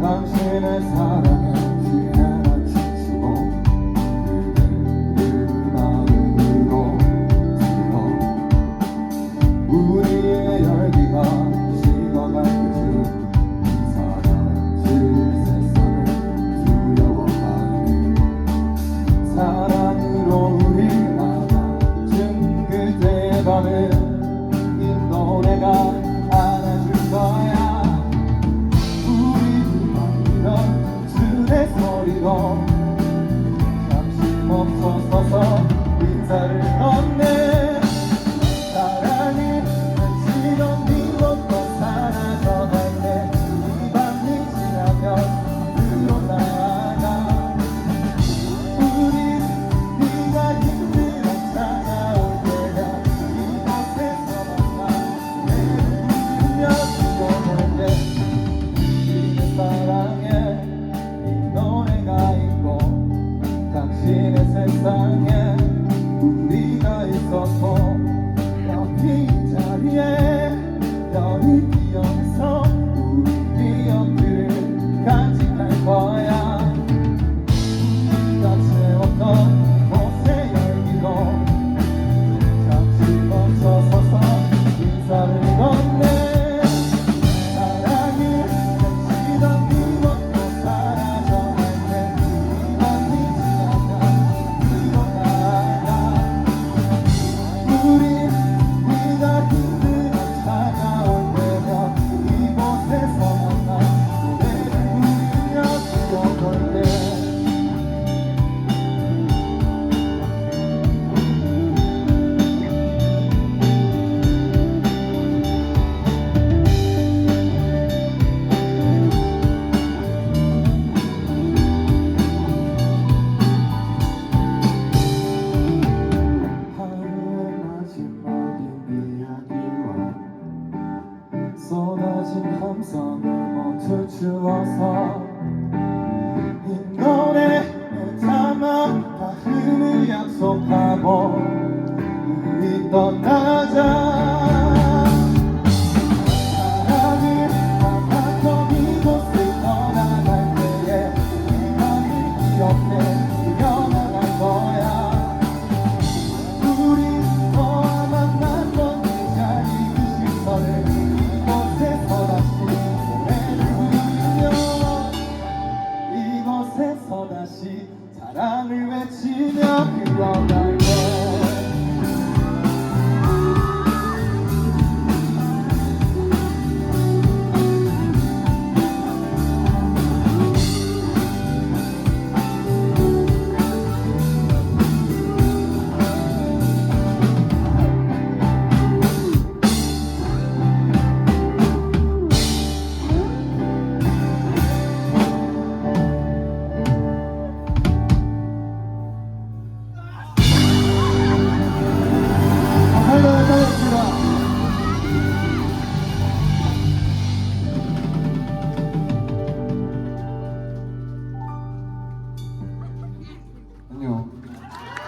당신을 사랑하지 않았지고 그대를 마음으로 들어 우리의 열기가 식어갈 듯 사라질 세상을 두려워하는 사랑으로 우리 안아준 그대의 밤을 long. back. 가진 감성을 모두 주어서 이 노래에 담아 다 흐를 약속하